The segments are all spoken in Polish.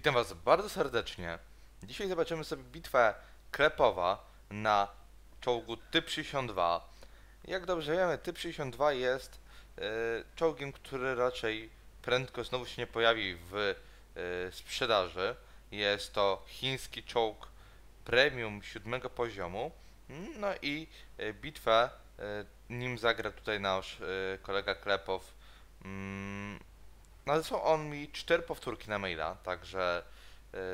Witam Was bardzo serdecznie. Dzisiaj zobaczymy sobie bitwę Klepowa na czołgu Typ 62. Jak dobrze wiemy, Typ 62 jest e, czołgiem, który raczej prędko znowu się nie pojawi w e, sprzedaży. Jest to chiński czołg premium siódmego poziomu. No i e, bitwę nim zagra tutaj nasz kolega Klepow. Nadesłał on mi cztery powtórki na maila, także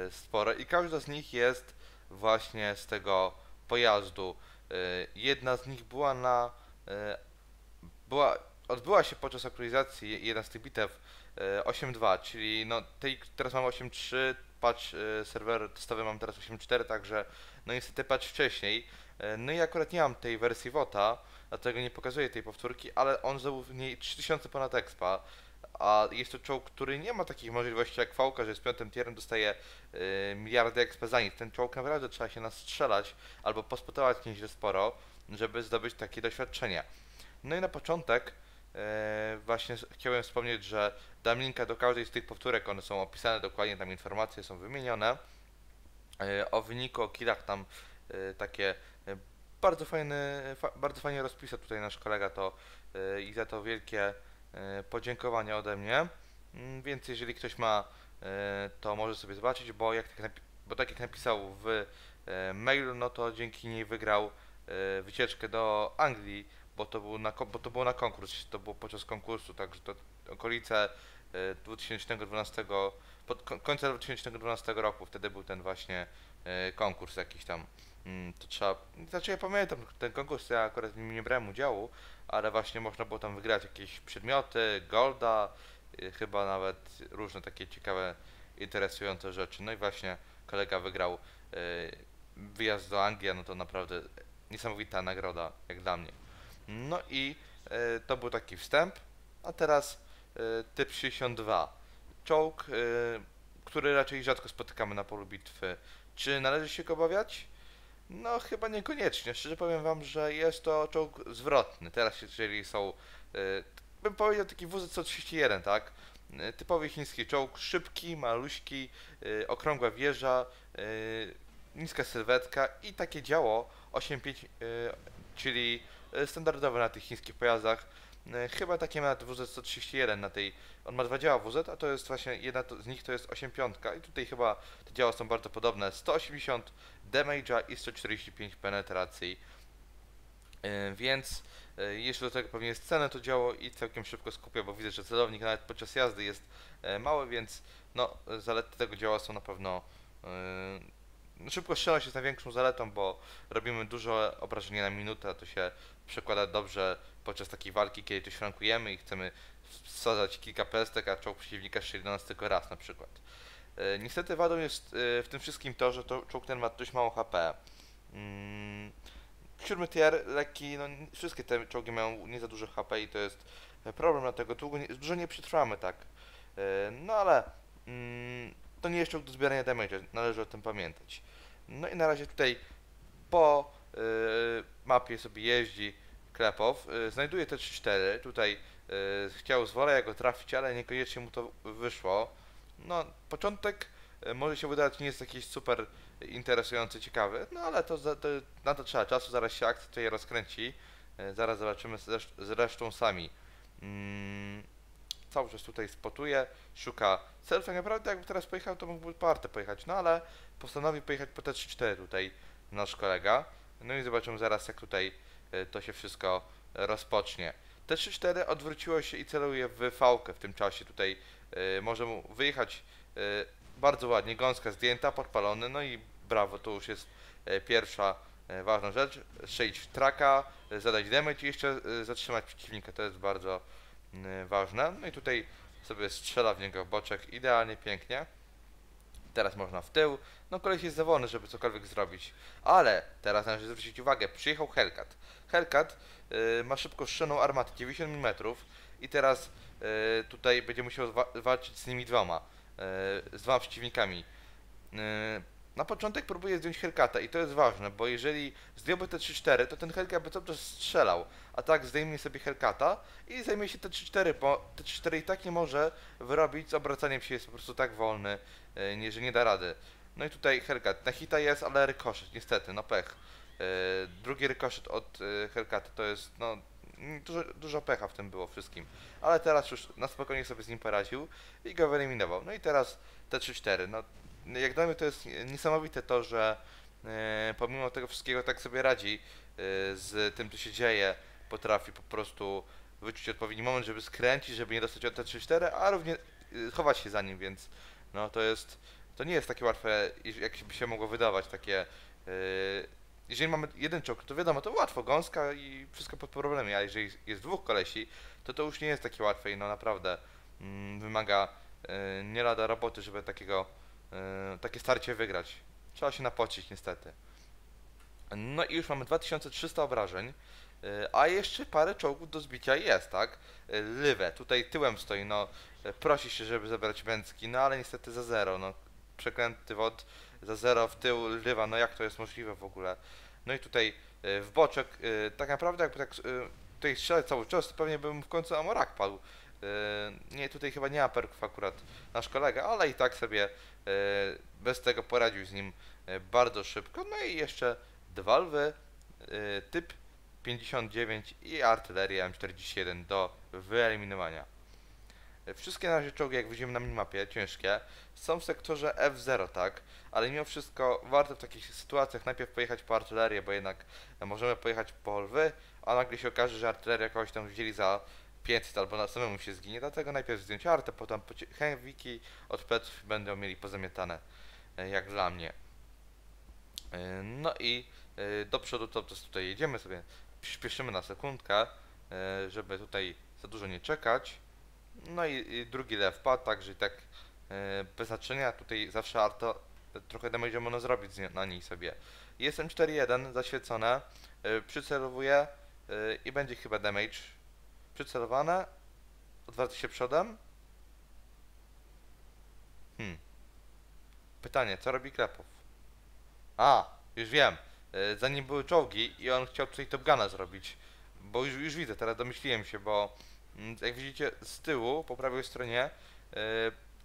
y, sporo i każda z nich jest właśnie z tego pojazdu. Y, jedna z nich była na y, była odbyła się podczas aktualizacji jedna z tych bitew y, 8.2, czyli no tej teraz mam 8.3, patch y, serwer testowy mam teraz 8.4, także no niestety patch wcześniej. Y, no i akurat nie mam tej wersji WOTA, dlatego nie pokazuję tej powtórki, ale on zdobył w niej 3000 ponad expa a jest to czołg, który nie ma takich możliwości jak Fałka, że z piątym tierem dostaje yy, miliardy XP za nic. Ten czołg naprawdę trzeba się nastrzelać albo pospotować nieźle sporo, żeby zdobyć takie doświadczenie. No i na początek yy, właśnie chciałem wspomnieć, że dam linka do każdej z tych powtórek, one są opisane dokładnie, tam informacje są wymienione. Yy, o wyniku, o killach tam takie bardzo fajny, fa bardzo fajnie rozpisał tutaj nasz kolega to i za to wielkie podziękowania ode mnie. Mm, Więc jeżeli ktoś ma, e, to może sobie zobaczyć, bo, jak tak, bo tak jak napisał w e, mailu, no to dzięki niej wygrał e, wycieczkę do Anglii, bo to, był na, bo to było na konkurs, to było podczas konkursu, także to okolice e, 2012, pod ko- końca 2012 roku, wtedy był ten właśnie e, konkurs jakiś tam. Mm, To trzeba, znaczy ja pamiętam ten konkurs, ja akurat w nim nie brałem udziału, ale właśnie można było tam wygrać jakieś przedmioty, golda, y, chyba nawet różne takie ciekawe, interesujące rzeczy. No i właśnie kolega wygrał y, wyjazd do Anglii, no to naprawdę niesamowita nagroda, jak dla mnie. No i to był taki wstęp, a teraz typ 62. Czołg, y, który raczej rzadko spotykamy na polu bitwy. Czy należy się go obawiać? No, chyba niekoniecznie. Szczerze powiem wam, że jest to czołg zwrotny. Teraz, jeżeli są, y, bym powiedział taki WZ-131, tak? Y, typowy chiński czołg, szybki, maluśki, okrągła wieża, niska sylwetka i takie działo 8.5, y, czyli standardowe na tych chińskich pojazdach. Y, chyba takie ma WZ-131 na tej, on ma dwa działa WZ, a to jest właśnie, jedna z nich to jest 8.5 i tutaj chyba te działa są bardzo podobne. 180 damage'a i 145 penetracji. Yy, Więc jeszcze do tego pewnie jest cenę to działo i całkiem szybko skupię, bo widzę, że celownik nawet podczas jazdy jest e, mały, więc no zalety tego działa są na pewno no, szybko strzelność jest największą zaletą, bo robimy dużo obrażenia na minutę, to się przekłada dobrze podczas takiej walki, kiedy coś flankujemy i chcemy wsadzać kilka pestek, a czołg przeciwnika strzeli do nas tylko raz na przykład. E, Niestety wadą jest e, w tym wszystkim to, że to czołg ten ma dość mało HP. Mm, Siódmy tier, lekki, no wszystkie te czołgi mają nie za dużo HP i to jest problem, dlatego długo nie, dużo nie przetrwamy tak. E, No ale mm, to nie jest czołg do zbierania damage, należy o tym pamiętać. No i na razie tutaj po e, mapie sobie jeździ Klepow, e, znajduje te 3-4, tutaj e, chciał z woleja trafić, ale niekoniecznie mu to wyszło. No, początek może się wydawać nie jest jakiś super interesujący, ciekawy, no ale to, to na to trzeba czasu, zaraz się akcja tutaj rozkręci. Zaraz zobaczymy zresz- zresztą sami. Mm, cały czas tutaj spotuje, szuka celu. Tak naprawdę jakby teraz pojechał, to mógłby partę pojechać, no ale postanowił pojechać po te 3-4 tutaj nasz kolega. No i zobaczymy zaraz jak tutaj e, to się wszystko rozpocznie. Te 3-4 odwróciło się i celuje w fałkę w tym czasie. Tutaj e, może mu wyjechać e, bardzo ładnie, gąska zdjęta, podpalony, no i brawo, to już jest e, pierwsza e, ważna rzecz. Strzelić w traka, e, zadać damage i jeszcze zatrzymać przeciwnika, to jest bardzo ważne. No i tutaj sobie strzela w niego boczek, idealnie, pięknie. Teraz można w tył. No koleś jest za wolny, żeby cokolwiek zrobić. Ale teraz należy zwrócić uwagę, przyjechał Hellcat. Hellcat y, ma szybko strzelną armatę 90 mm i teraz y, tutaj będzie musiał wa- walczyć z nimi dwoma, y, z dwoma przeciwnikami. Y, na początek próbuje zdjąć Hellcata i to jest ważne, bo jeżeli zdjąłby te 3-4, to ten Hellcat by cały czas strzelał, a tak zdejmie sobie Hellcata i zajmie się te 3-4, bo te 3-4 i tak nie może wyrobić, z obracaniem się jest po prostu tak wolny, yy, nie, że nie da rady. No i tutaj Hellcat, na hita jest, ale rykoszet, niestety, no pech. Yy, drugi rykoszet od yy, Hellcata to jest, no, dużo, dużo pecha w tym było wszystkim. Ale teraz już na spokojnie sobie z nim poradził i go wyeliminował. No i teraz te 3-4, no jak dla mnie to jest niesamowite to, że e, pomimo tego wszystkiego tak sobie radzi e, z tym, co się dzieje, potrafi po prostu wyczuć odpowiedni moment, żeby skręcić, żeby nie dostać od te 3-4, a równie e, chować się za nim, więc no to jest, to nie jest takie łatwe, jak by się mogło wydawać, takie jeżeli mamy jeden czołg, to wiadomo, to łatwo, gąska i wszystko pod problemem, a jeżeli jest dwóch kolesi, to to już nie jest takie łatwe i no naprawdę mm, wymaga nie lada roboty, żeby takiego takie starcie wygrać. Trzeba się napocić niestety. No i już mamy 2300 obrażeń, e, a jeszcze parę czołgów do zbicia jest, tak? E, Lywę, tutaj tyłem stoi, no e, prosi się, żeby zabrać męcki, no ale niestety za zero, no przeklęty wod za zero w tył Lywa, no jak to jest możliwe w ogóle? No i tutaj e, w boczek, e, tak naprawdę jakby tak e, tutaj strzelać cały czas, to pewnie bym w końcu Amorak padł. E, Nie, tutaj chyba nie ma perków akurat nasz kolega, ale i tak sobie e, bez tego poradził z nim e, bardzo szybko. No i jeszcze dwa lwy, typ 59 i artyleria M41 do wyeliminowania. Wszystkie na razie czołgi, jak widzimy na minimapie, ciężkie, są w sektorze F0, tak? Ale mimo wszystko warto w takich sytuacjach najpierw pojechać po artylerię, bo jednak możemy pojechać po lwy, a nagle się okaże, że artyleria kogoś tam wzięli za 500 albo na samemu się zginie, dlatego najpierw zdjąć artę, potem chęwiki od pleców będą mieli pozamiatane, e, jak dla mnie. E, No i e, do przodu to po tutaj jedziemy sobie, przyspieszymy na sekundkę, żeby tutaj za dużo nie czekać. No i, i drugi lew padł, także i tak bez znaczenia, tutaj zawsze arto e, trochę damage można zrobić na niej sobie. Jestem 4-1 zaświecone, przycelowuję i będzie chyba damage przycelowane, odwraca się przodem. Hmm. Pytanie, co robi Klepow? A, już wiem. E, Zanim były czołgi i on chciał tutaj Top Guna zrobić. Bo już, już widzę, teraz domyśliłem się, bo mm, jak widzicie z tyłu, po prawej stronie, e,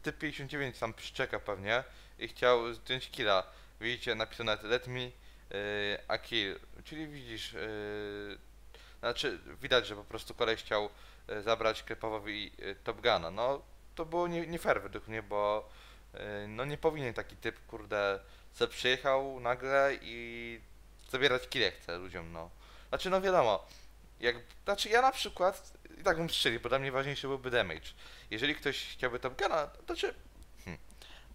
typ 59 tam szczeka pewnie i chciał zdjąć killa. Widzicie napisane let me e, a kill, czyli widzisz, znaczy widać, że po prostu koleś chciał e, zabrać Klepowowi e, Top Guna. No to było nie, nie fair według mnie, bo e, no nie powinien taki typ, kurde, se przyjechał nagle i zabierać kile chce ludziom, no. Znaczy, no wiadomo, jak, znaczy ja na przykład i tak bym strzelił, bo dla mnie ważniejszy byłby damage. Jeżeli ktoś chciałby Top Guna, to znaczy, hmm,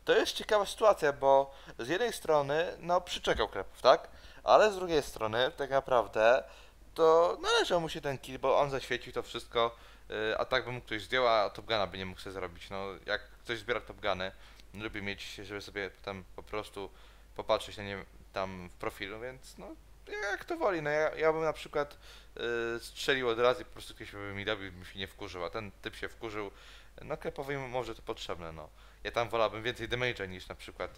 to jest ciekawa sytuacja, bo z jednej strony, no przyczekał Klepów, tak? Ale z drugiej strony, tak naprawdę, to należał mu się ten kill, bo on zaświecił to wszystko, y, a tak by mógł ktoś zdjął, a Top by nie mógł sobie zrobić. No, jak ktoś zbiera Top Guny, lubi mieć, żeby sobie tam po prostu popatrzeć na nie tam w profilu, więc no, jak to woli. No, ja, ja bym na przykład y, strzelił od razu i po prostu ktoś by mi dobił, bym się nie wkurzył, a ten typ się wkurzył. No, Klepowi może to potrzebne, no. Ja tam wolałbym więcej damage'a niż na przykład,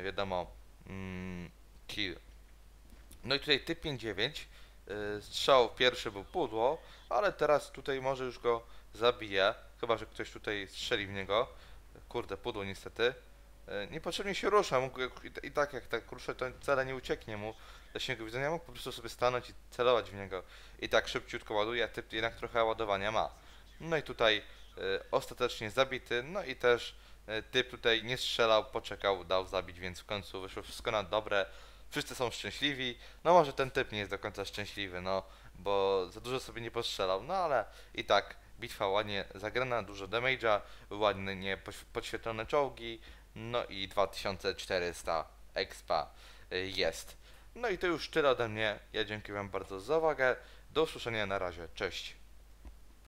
y, wiadomo, mm, kill. No i tutaj typ 5-9, y, strzał pierwszy był pudło, ale teraz tutaj może już go zabije, chyba że ktoś tutaj strzeli w niego. Kurde, pudło niestety. Y, Niepotrzebnie się rusza, mógł i, tak jak tak ruszę, to wcale nie ucieknie mu zasięgu widzenia, mógł po prostu sobie stanąć i celować w niego. I tak szybciutko ładuje, typ jednak trochę ładowania ma. No i tutaj y, ostatecznie zabity, no i też y, typ tutaj nie strzelał, poczekał, dał zabić, więc w końcu wyszło wszystko na dobre. Wszyscy są szczęśliwi, no może ten typ nie jest do końca szczęśliwy, no, bo za dużo sobie nie postrzelał, no ale i tak bitwa ładnie zagrana, dużo damage'a, ładnie podświetlone czołgi, no i 2400 expa y, jest. No i to już tyle ode mnie. Ja dziękuję Wam bardzo za uwagę. Do usłyszenia na razie. Cześć.